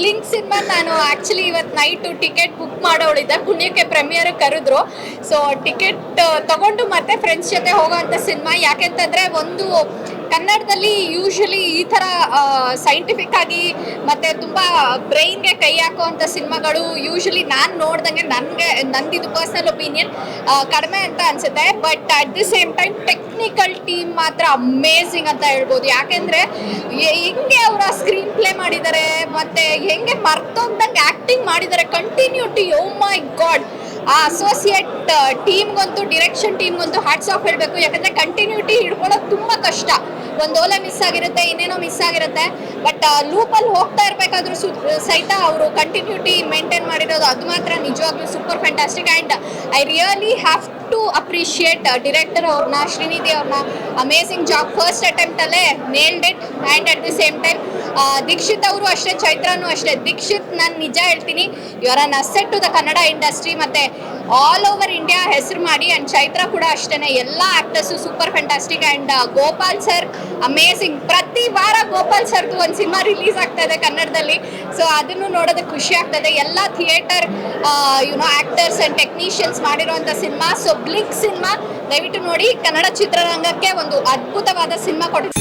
Blink cinema ನಾನು actually ಇವತ್ತು night ticket book ಮಾಡೋಳಿದ್ದೆ ಪುಣ್ಯಕ್ಕೆ ಪ್ರೀಮಿಯರ್ ಕರೆದ್ರು. ಸೊ ಟಿಕೆಟ್ ತಗೊಂಡು ಮತ್ತೆ ಫ್ರೆಂಡ್ಸ್ ಜೊತೆ ಹೋಗೋವಂಥ ಸಿನಿಮಾ ಯಾಕೆಂತಂದ್ರೆ ಒಂದು ಕನ್ನಡದಲ್ಲಿ ಯೂಶಲಿ ಈ ಥರ ಸೈಂಟಿಫಿಕ್ ಆಗಿ ಮತ್ತೆ ತುಂಬ ಬ್ರೈನ್ಗೆ ಕೈ ಹಾಕುವಂಥ ಸಿನಿಮಾಗಳು ಯೂಶಲಿ ನಾನು ನೋಡ್ದಂಗೆ ನನಗೆ, ನಂದಿದು ಪರ್ಸ್ನಲ್ ಒಪಿನಿಯನ್ ಕಡಿಮೆ ಅಂತ ಅನಿಸುತ್ತೆ. But at the same time technical team ಮಾತ್ರ ಅಮೇಝಿಂಗ್ ಅಂತ ಹೇಳ್ಬೋದು. ಯಾಕೆಂದರೆ ಹೆಂಗೆ ಅವರ ಮಾಡಿದ್ದಾರೆ. ಮತ್ತೆ ಹೆಂಗೆ ಮರ್ತೋಗ್ದಂಗೆ ಆಕ್ಟಿಂಗ್ ಮಾಡಿದ್ದಾರೆ. ಕಂಟಿನ್ಯೂಟಿ ಓ ಮೈ ಗಾಡ್ ಆ ಅಸೋಸಿಯೇಟ್ ಟೀಮ್ಗಂತೂ ಡಿರೆಕ್ಷನ್ ಟೀಮ್ಗಂತೂ ಹ್ಯಾಟ್ಸ್ ಆಫ್ ಹೇಳಬೇಕು. ಯಾಕಂದ್ರೆ ಕಂಟಿನ್ಯೂಟಿ ಹಿಡ್ಕೊಳ್ಳೋದು ತುಂಬ ಕಷ್ಟ. ಒಂದು ಓಲೆ ಮಿಸ್ ಆಗಿರುತ್ತೆ, ಇನ್ನೇನೋ ಮಿಸ್ ಆಗಿರುತ್ತೆ. ಬಟ್ ಲೂಪಲ್ಲಿ ಹೋಗ್ತಾ ಇರಬೇಕಾದ್ರೂ ಸಹಿತ ಅವರು ಕಂಟಿನ್ಯೂಟಿ ಮೇಂಟೈನ್ ಮಾಡಿರೋದು ಅದು ಮಾತ್ರ ನಿಜವಾಗ್ಲೂ super fantastic and I really have to appreciate director ಅವ್ರನ್ನ ಶ್ರೀನಿಧಿ ಅವ್ರನ್ನ amazing job first ಅಟೆಂಪ್ಟಲ್ಲೇ nailed it and at the same time Dikshit ಅವರು ಅಷ್ಟೇ, ಚೈತ್ರನೂ ಅಷ್ಟೇ. ದೀಕ್ಷಿತ್ ನಾನು ನಿಜ ಹೇಳ್ತೀನಿ ಇವರ asset to the Kannada industry ಮತ್ತು ಆಲ್ ಓವರ್ ಇಂಡಿಯಾ ಹೆಸರು ಮಾಡಿ ಅಂಡ್ ಚೈತ್ರ ಕೂಡ ಅಷ್ಟೇ ಎಲ್ಲ actors super fantastic and Gopal sir amazing ಪ್ರತಿ ವಾರ ಗೋಪಾಲ್ ಸರ್ದು ಒಂದು ಸಿನಿಮಾ ರಿಲೀಸ್ ಆಗ್ತಾ ಇದೆ ಕನ್ನಡದಲ್ಲಿ. ಸೊ ಅದನ್ನು ನೋಡೋದಕ್ಕೆ ಖುಷಿ ಆಗ್ತದೆ. ಎಲ್ಲ theatre you know actors and technicians ಮಾಡಿರುವಂತ ಸಿನಿಮಾ. ಸೊ ಬ್ಲಿಕ್ ಸಿನಿಮಾ ದಯವಿಟ್ಟು ನೋಡಿ. ಕನ್ನಡ ಚಿತ್ರರಂಗಕ್ಕೆ ಒಂದು ಅದ್ಭುತವಾದ ಸಿನಿಮಾ ಕೊಟ್ಟಿದೆ